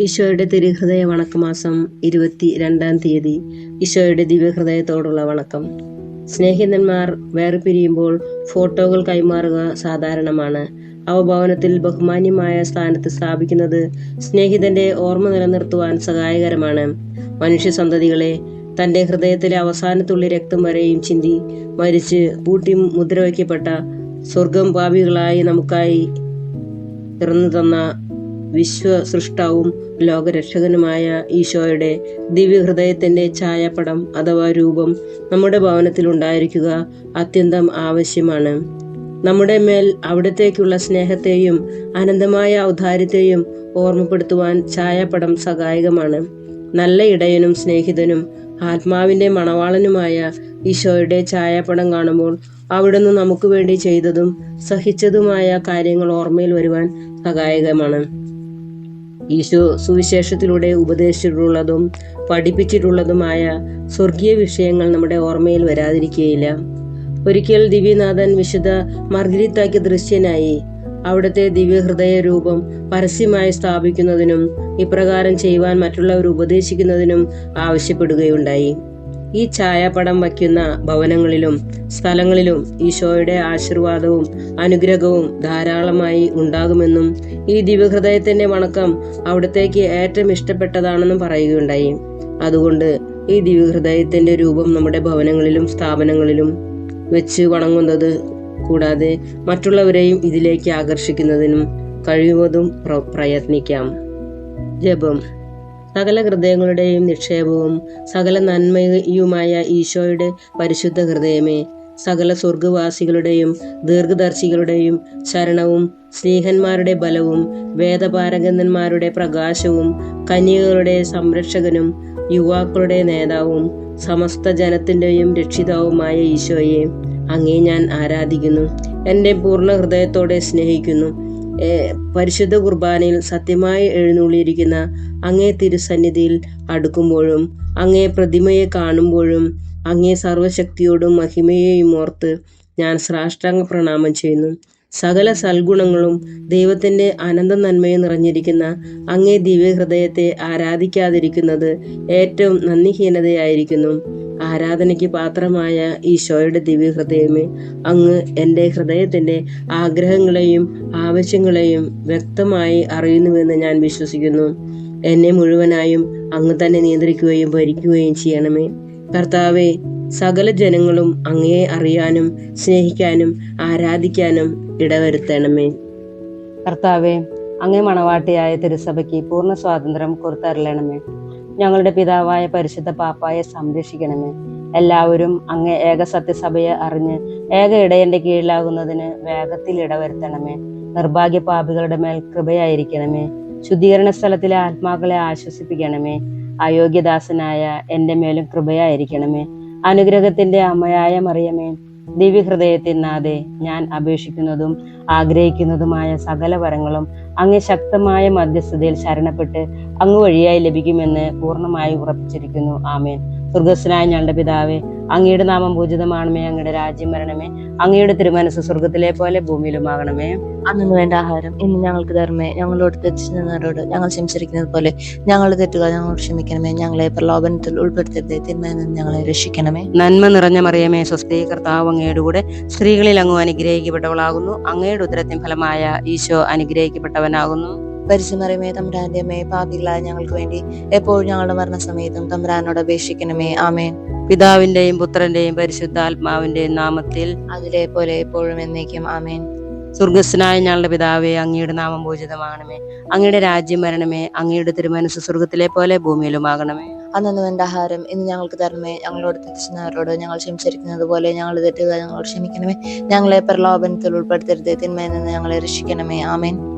ഈശോയുടെ തിരുഹൃദയ വണക്കമാസം ഇരുപത്തി രണ്ടാം തീയതി. ഈശോയുടെ ദിവ്യഹൃദയത്തോടുള്ള വണക്കം. സ്നേഹിതന്മാർ വേർപിരിയുമ്പോൾ ഫോട്ടോകൾ കൈമാറുക സാധാരണമാണ്. അവ ഭവനത്തിൽ ബഹുമാന്യമായ സ്ഥാനത്ത് സ്ഥാപിക്കുന്നത് സ്നേഹിതന്റെ ഓർമ്മ നിലനിർത്തുവാൻ സഹായകരമാണ്. മനുഷ്യ സന്തതികളെ തന്റെ ഹൃദയത്തിലെ അവസാനത്തുള്ളി രക്തം വരെയും ചിന്തി മരിച്ച് പൂട്ടി മുദ്രവയ്ക്കപ്പെട്ട സ്വർഗം പാപികളായി നമുക്കായി തുറന്നു തന്ന വിശ്വ സൃഷ്ടാവും ലോകരക്ഷകനുമായ ഈശോയുടെ ദിവ്യഹൃദയത്തിന്റെ ഛായാപടം അഥവാ രൂപം നമ്മുടെ ഭവനത്തിൽ ഉണ്ടായിരിക്കുക അത്യന്തം ആവശ്യമാണ്. നമ്മുടെ മേൽ അവിടത്തേക്കുള്ള സ്നേഹത്തെയും അനന്തമായ ഔദാര്യത്തെയും ഓർമ്മപ്പെടുത്തുവാൻ ഛായാപടം സഹായകമാണ്. നല്ല ഇടയനും സ്നേഹിതനും ആത്മാവിന്റെ മണവാളനുമായ ഈശോയുടെ ഛായാപടം കാണുമ്പോൾ അവിടുന്ന് നമുക്ക് വേണ്ടി ചെയ്തതും സഹിച്ചതുമായ കാര്യങ്ങൾ ഓർമ്മയിൽ വരുവാൻ സഹായകമാണ്. ഈശോ സുവിശേഷത്തിലൂടെ ഉപദേശിച്ചിട്ടുള്ളതും പഠിപ്പിച്ചിട്ടുള്ളതുമായ സ്വർഗീയ വിഷയങ്ങൾ നമ്മുടെ ഓർമ്മയിൽ വരാതിരിക്കുകയില്ല. ഒരിക്കൽ ദിവ്യനാഥൻ വിശുദ്ധ മർഗരിത്താക്ക് ദൃശ്യനായി അവിടുത്തെ ദിവ്യഹൃദയ രൂപം പരസ്യമായി സ്ഥാപിക്കുന്നതിനും ഇപ്രകാരം ചെയ്യുവാൻ മറ്റുള്ളവർ ഉപദേശിക്കുന്നതിനും ആവശ്യപ്പെടുകയുണ്ടായി. ഈ ഛായാപടം വയ്ക്കുന്ന ഭവനങ്ങളിലും സ്ഥലങ്ങളിലും ഈശോയുടെ ആശീർവാദവും അനുഗ്രഹവും ധാരാളമായി ഉണ്ടാകുമെന്നും ഈ ദിവ്യഹൃദയത്തിന്റെ വണക്കം അവിടത്തേക്ക് ഏറ്റവും ഇഷ്ടപ്പെട്ടതാണെന്നും പറയുകയുണ്ടായി. അതുകൊണ്ട് ഈ ദിവ്യഹൃദയത്തിന്റെ രൂപം നമ്മുടെ ഭവനങ്ങളിലും സ്ഥാപനങ്ങളിലും വെച്ച് വണങ്ങുന്നത് കൂടാതെ മറ്റുള്ളവരെയും ഇതിലേക്ക് ആകർഷിക്കുന്നതിനും കഴിയുന്നതും പ്രയത്നിക്കാം. ജപം. സകല ഹൃദയങ്ങളുടെയും നിക്ഷേപവും സകല നന്മയുമായ ഈശോയുടെ പരിശുദ്ധ ഹൃദയമേ സകല സ്വർഗവാസികളുടെയും ദീർഘദർശികളുടെയും ശരണവും സ്നേഹന്മാരുടെ ബലവും വേദപാരഗന്ധന്മാരുടെ പ്രകാശവും കന്യകകളുടെ സംരക്ഷകനും യുവാക്കളുടെ നേതാവും സമസ്ത ജനത്തിന്റെയും രക്ഷിതാവുമായ ഈശോയെ അങ്ങേ ഞാൻ ആരാധിക്കുന്നു. എന്റെ പൂർണ ഹൃദയത്തോടെ സ്നേഹിക്കുന്നു. പരിശുദ്ധ കുർബാനയിൽ സത്യമായി എഴുന്നള്ളിയിരിക്കുന്ന അങ്ങേ തിരുസന്നിധിയിൽ അടുക്കുമ്പോഴും അങ്ങേ പ്രതിമയെ കാണുമ്പോഴും അങ്ങേ സർവശക്തിയോടും മഹിമയെയും ഓർത്ത് ഞാൻ സാഷ്ടാംഗ പ്രണാമം ചെയ്യുന്നു. സകല സൽഗുണങ്ങളും ദൈവത്തിന്റെ അനന്ത നന്മയും നിറഞ്ഞിരിക്കുന്ന അങ്ങേ ദിവ്യഹൃദയത്തെ ആരാധിക്കാതിരിക്കുന്നത് ഏറ്റവും നന്ദിഹീനതയായിരിക്കുന്നു. ആരാധനയ്ക്ക് പാത്രമായ ഈശോയുടെ ദിവ്യഹൃദയമേ അങ്ങ് എന്റെ ഹൃദയത്തിന്റെ ആഗ്രഹങ്ങളെയും ആവശ്യങ്ങളെയും വ്യക്തമായി അറിയുന്നുവെന്ന് ഞാൻ വിശ്വസിക്കുന്നു. എന്നെ മുഴുവനായും അങ്ങ് തന്നെ നിയന്ത്രിക്കുകയും ഭരിക്കുകയും ചെയ്യണമേ. കർത്താവെ സകല ജനങ്ങളും അങ്ങയെ അറിയാനും സ്നേഹിക്കാനും ആരാധിക്കാനും ഇടവരുത്തണമേ. കർത്താവെ അങ്ങേ മണവാട്ടിയായ തിരുസഭയ്ക്ക് പൂർണ സ്വാതന്ത്ര്യം കൊടുത്തരളണമേ. ഞങ്ങളുടെ പിതാവായ പരിശുദ്ധ പാപ്പായെ സംരക്ഷിക്കണമേ. എല്ലാവരും അങ്ങ് ഏക സത്യസഭയെ അറിഞ്ഞ് ഏക ഇടയന്റെ കീഴിലാകുന്നതിന് വേഗത്തിൽ ഇടവരുത്തണമേ. നിർഭാഗ്യ പാപികളുടെ മേൽ കൃപയായിരിക്കണമേ. ശുദ്ധീകരണ സ്ഥലത്തിലെ ആത്മാക്കളെ ആശ്വസിപ്പിക്കണമേ. അയോഗ്യദാസനായ എന്റെ മേലും കൃപയായിരിക്കണമേ. അനുഗ്രഹത്തിന്റെ അമ്മയായ മറിയമേ ദിവ്യഹൃദയത്തിൽ നാഥേ ഞാൻ അപേക്ഷിക്കുന്നതും ആഗ്രഹിക്കുന്നതുമായ സകല വരങ്ങളും അങ്ങ് ശക്തമായ മധ്യസ്ഥതയിൽ ശരണപ്പെട്ട് അങ്ങ് വഴിയായി ലഭിക്കുമെന്ന് പൂർണമായി ഉറപ്പിച്ചിരിക്കുന്നു. ആമേൻ. സ്വർഗസ്വനായ ഞങ്ങളുടെ പിതാവേ അങ്ങയുടെ നാമം പൂജിതമാണമേ അങ്ങയുടെ രാജ്യം വരണമേ അങ്ങയുടെ തിരുമനസ് സ്വർഗത്തിലെ പോലെ ഭൂമിയിലുമാകണമേ. അന്നു വേണ്ട ആഹാരം ഇന്ന് ഞങ്ങൾക്ക് തരണമേ. ഞങ്ങളോട് തെറ്റിച്ചവരോട് ഞങ്ങൾ ക്ഷമിച്ചിരിക്കുന്നത് പോലെ ഞങ്ങൾ തെറ്റുക ഞങ്ങളോട് ക്ഷമിക്കണമേ. ഞങ്ങളെ പ്രലോഭനത്തിൽ ഉൾപ്പെടുത്തരുതേ. തിന്മയിൽ നിന്ന് ഞങ്ങളെ രക്ഷിക്കണമേ. നന്മ നിറഞ്ഞ മറിയമേ സ്വസ്തി കർത്താവ് അങ്ങയുടെ കൂടെ സ്ത്രീകളിൽ അങ്ങ് അനുഗ്രഹിക്കപ്പെട്ടവളാകുന്നു. അങ്ങയുടെ ഉദരത്തിൻ ഫലമായ ഈശോ അനുഗ്രഹിക്കപ്പെട്ടവനാകുന്നു. പരിശുമറിയമേ തമ്പുരാന്റെ അമ്മേ പാപികളായ ഞങ്ങൾക്ക് വേണ്ടി എപ്പോഴും ഞങ്ങളുടെ മരണസമയത്തും തമ്പുരാനോട് അപേക്ഷിക്കണമേ. ആമേൻ. പിതാവിന്റെയും പുത്രന്റെയും പരിശുദ്ധാത്മാവിന്റെയും നാമത്തിൽ അതിലെ പോലെ എപ്പോഴും എന്നേക്കും. ആമേൻ. സ്വർഗസ്നായ ഞങ്ങളുടെ പിതാവേ അങ്ങയുടെ നാമം പൂജിതമാകണമേ. അങ്ങയുടെ രാജ്യം വരണമേ. അങ്ങയുടെ തിരുമനസ് സ്വർഗത്തിലെ പോലെ ഭൂമിയിലുമാകണമേ അന്നു എന്റെ ആഹാരം ഇന്ന് ഞങ്ങൾക്ക് തരണമേ. ഞങ്ങളോട് തെറ്റിച്ചവരോട് ഞങ്ങൾ ക്ഷമിച്ചിരിക്കുന്നത് പോലെ ഞങ്ങൾ തെറ്റുക ഞങ്ങളോട് ക്ഷമിക്കണമേ. ഞങ്ങളെ പ്രലോഭനത്തിൽ ഉൾപ്പെടുത്തരുത്. തിന്മയിൽ നിന്ന് ഞങ്ങളെ രക്ഷിക്കണമേ. ആമേൻ.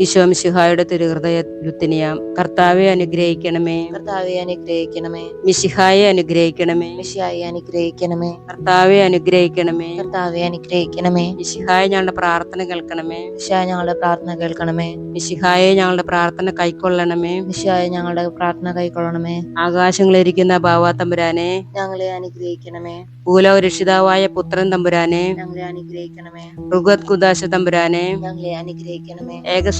ഈശോ മിശിഹായുടെ തിരുഹൃദയ ലുത്തിനിയാം കർത്താവെ അനുഗ്രഹിക്കണമേ. കർത്താവെ അനുഗ്രഹിക്കണമേ. മിശിഹായെ അനുഗ്രഹിക്കണമേ. മിശിഹായെ അനുഗ്രഹിക്കണമേ. കർത്താവെ അനുഗ്രഹിക്കണമേ. കർത്താവെ അനുഗ്രഹിക്കണമേ. മിശിഹായ ഞങ്ങളുടെ പ്രാർത്ഥന കേൾക്കണമേ. മിശിഹായ ഞങ്ങളുടെ പ്രാർത്ഥന കേൾക്കണമേ. മിശിഹായെ ഞങ്ങളുടെ പ്രാർത്ഥന കൈക്കൊള്ളണമേ. മിശിഹായ ഞങ്ങളുടെ പ്രാർത്ഥന കൈക്കൊള്ളണമേ. ആകാശങ്ങളിരിക്കുന്ന ഭാവാ തമ്പുരാനെ. ഞങ്ങളെ അനുഗ്രഹിക്കണമേ. ഭൂലോക രക്ഷിതാവായ പുത്രൻ തമ്പുരാനെ. ഞങ്ങളെ അനുഗ്രഹിക്കണമേ. ഋഗത് കുദാശ തമ്പുരാനെ. ഞങ്ങളെ അനുഗ്രഹിക്കണമേ.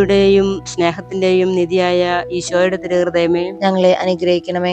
നീതിയുടെയും സ്നേഹത്തിന്റെയും നിധിയായ ഈശോയുടെ തിരുഹൃദയമേ ഞങ്ങളെ അനുഗ്രഹിക്കണമേ.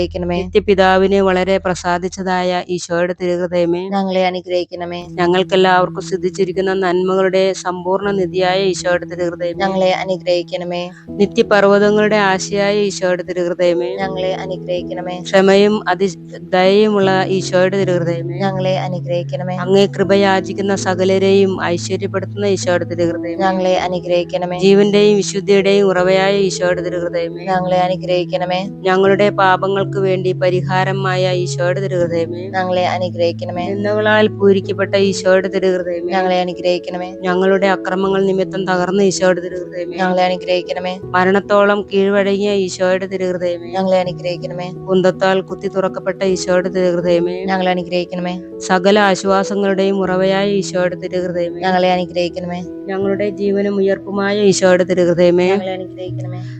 നിത്യപിതാവിനെ വളരെ പ്രസാദിച്ചതായ ഈശോയുടെ തിരുഹൃദയമേ ഞങ്ങളെ അനുഗ്രഹിക്കണമേ. ഞങ്ങൾക്കെല്ലാവർക്കും സിദ്ധിച്ചിരിക്കുന്ന നന്മകളുടെ സമ്പൂർണ നിധിയായ ഈശോയുടെ തിരുഹൃദയം ഞങ്ങളെ അനുഗ്രഹിക്കണമേ. നിത്യപർവതങ്ങളുടെ ആശയായ ഈശോയുടെ തിരുഹൃദയമേ. ഞങ്ങളെ അനുഗ്രഹിക്കണമേ. ക്ഷമയും അതി ദയയുമുള്ള ഈശോയുടെ തിരുഹൃദയമേ. ഞങ്ങളെ അനുഗ്രഹിക്കണമേ. അങ്ങേ കൃപയാചിക്കുന്ന സകലരെയും ഐശ്വര്യപ്പെടുത്തുന്ന ഈശോയുടെ തിരുഹൃദയം ഞങ്ങളെ അനുഗ്രഹിക്കണമേ. ജീവന്റെയും വിശുദ്ധിയുടെയും ഉറവയായ ഈശോയുടെ തിരുഹൃദയമേ. ഞങ്ങളെ അനുഗ്രഹിക്കണമേ. ഞങ്ങളുടെ പാപങ്ങൾക്ക് വേണ്ടി പരിഹാരമായ ഈശോയുടെ തിരുഹൃദയമേ. ഞങ്ങളെ അനുഗ്രഹിക്കണമേ. നിന്നുകളാൽ പൂരിക്കപ്പെട്ട ഈശോയുടെ തിരുഹൃദയമേ. ഞങ്ങളെ അനുഗ്രഹിക്കണമേ. ഞങ്ങളുടെ അക്രമങ്ങൾ നിമിത്തം തകർന്ന ഈശോയുടെ തിരുഹൃദയമേ. ഞങ്ങളെ അനുഗ്രഹിക്കണമേ. മരണത്തോളം കീഴ്വഴങ്ങിയ ഈശോയുടെ തിരുഹൃദയമേ. ഞങ്ങളെ അനുഗ്രഹിക്കണമേ. കുന്തത്താൽ കുത്തി തുറക്കപ്പെട്ട ഈശോയുടെ തിരുഹൃദയമേ. ഞങ്ങളെ അനുഗ്രഹിക്കണമേ. സകല ആശ്വാസങ്ങളുടെയും ഉറവയായ ഈശോയുടെ തിരുഹൃദയമേ. ഞങ്ങളെ അനുഗ്രഹിക്കണമേ. ഞങ്ങളുടെ ജീവനും ഉയർപ്പുമായ ഈശോയുടെ തിരുഹൃദയമേ. ഞങ്ങളെ അനുഗ്രഹിക്കണമേ.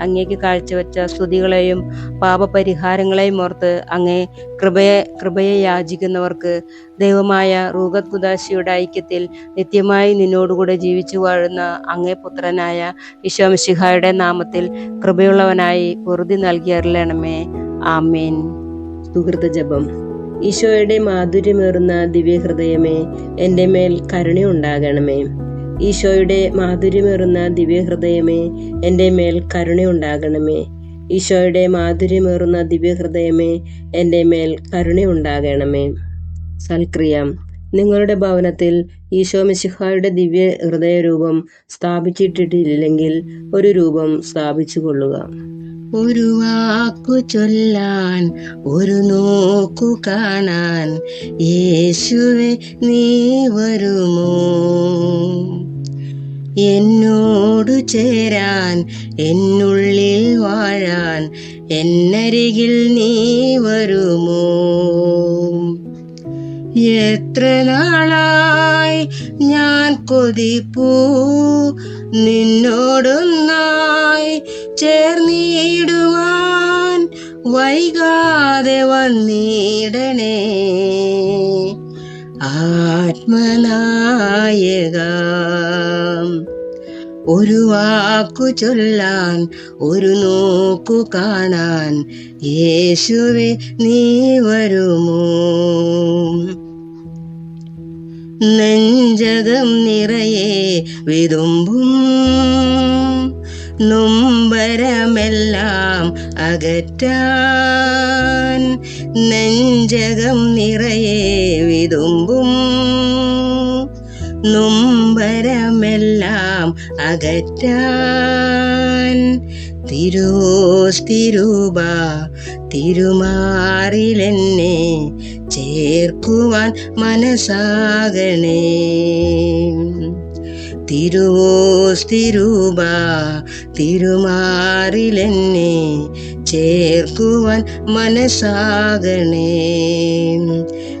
അങ്ങേക്ക് കാഴ്ചവെച്ച സ്തുതികളെയും പാപപരിഹാരങ്ങളെയും ഓർത്ത് അങ്ങേ കൃപയെ കൃപയെ യാചിക്കുന്നവർക്ക് ദൈവമായ റൂഗത് കുദാശിയുടെ ഐക്യത്തിൽ നിത്യമായി നിന്നോടുകൂടെ ജീവിച്ചു വാഴുന്ന അങ്ങേ പുത്രനായ ഈശോമിശിഹായുടെ നാമത്തിൽ കൃപയുള്ളവനായി പൊറുതി നൽകിയറിലണമേ ആമേൻ. സുഹൃത്ത് ജപം. ഈശോയുടെ മാധുര്യമേറുന്ന ദിവ്യഹൃദയമേ എന്റെ മേൽ കരുണയുണ്ടാകണമേ. ഈശോയുടെ മാധുര്യമേറുന്ന ദിവ്യഹൃദയമേ എന്റെ മേൽ കരുണയുണ്ടാകണമേ. ഈശോയുടെ മാധുര്യമേറുന്ന ദിവ്യഹൃദയമേ എന്റെ മേൽ കരുണയുണ്ടാകണമേ. സൽക്രിയ. നിങ്ങളുടെ ഭവനത്തിൽ ഈശോ മിശിഹായുടെ ദിവ്യ ഹൃദയ രൂപം സ്ഥാപിച്ചിട്ടിട്ടില്ലെങ്കിൽ ഒരു രൂപം സ്ഥാപിച്ചു കൊള്ളുക ഒരു വാക്കു ചൊല്ലാൻ ഒരു നോക്കു കാണാൻ. യേശുവെ നീ വരുമോ? എന്നോടു ചേരാൻ എന്നുള്ളിൽ വാഴാൻ എന്നരികിൽ നീ വരുമോ? എത്ര നാളായി ഞാൻ കൊതിപ്പൂ? നിന്നോടൊന്നായി ചേർന്നിടുവാൻ വൈകാതെ വന്നിടണേ. ആത്മനായക ഒരു വാക്കു ചൊല്ലാൻ ഒരു നോക്കു കാണാൻ യേശുവെ നീ വരുമോ? നെഞ്ചകം നിറയെ വിതുമ്പും. നൊമ്പരമെല്ലാം അകറ്റാൻ നെഞ്ചകം നിറയെ വിതുമ്പും. നൊമ്പരമെല്ലാം അകറ്റാൻ തിരുവോസ്തിരൂപ തിരുമാറിലെന്നെ ചേർക്കുവാൻ മനസ്സാകണേ. തിരുവോസ്തിരൂപ തിരുമാറിലെന്നെ ചേർക്കുവാൻ മനസ്സാകണേ.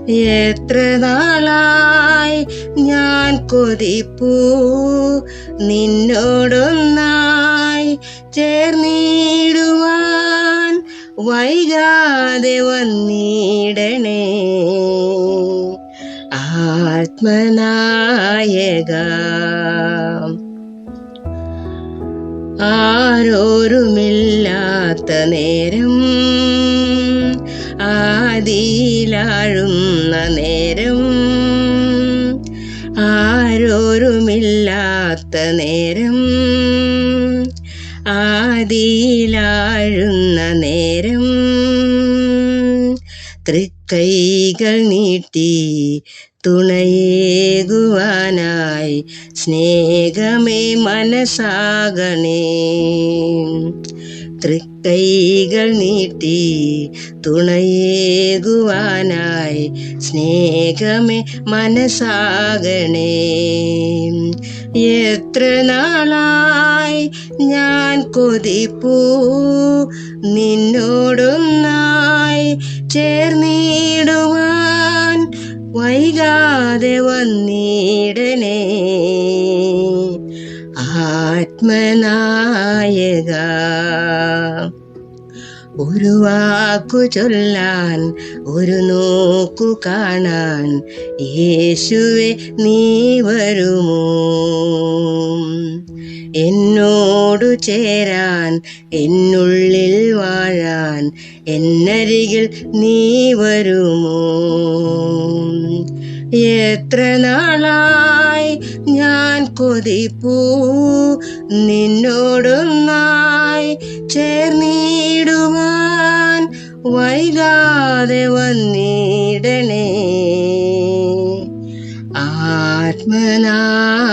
എത്ര നാളായി ഞാൻ കൊതിപ്പൂ നിന്നോടൊന്നായി ചേർന്നിടുവാൻ വൈകാതെ വന്നിടണേ. ആത്മനായക. ആരോരുമില്ലാത്ത നേരം ആദിയിലാഴുന്ന നേരം ആരോരുമില്ലാത്ത നേരം ആദിയിലാഴുന്ന തൃക്കൈകൾ നീട്ടി തുണയേകുവാനായി സ്നേഹമേ മനസ്സാകണേ തൃക്കൈകൾ നീട്ടി തുണയേകുവാനായി സ്നേഹമേ മനസ്സാകണേ എത്ര നാളായി ഞാൻ കൊതിപ്പൂ നിന്നോടൊന്നായി ചേർന്നിടുവാൻ വൈകാതെ വന്നിടനേ ആത്മനായക ഒരു വാക്കു ചൊല്ലാൻ ഒരു നോക്കു കാണാൻ യേശുവെ നീ വരുമോ? എന്നോടു ചേരാൻ എന്നുള്ളിൽ വാഴാൻ എന്നരികിൽ നീ വരുമോ? എത്ര നാളായി ഞാൻ കൊതിപ്പൂ നിന്നോടൊന്നായി ചേർന്നിടുവാൻ വൈകാതെ വന്നിടണേ. ആത്മനാ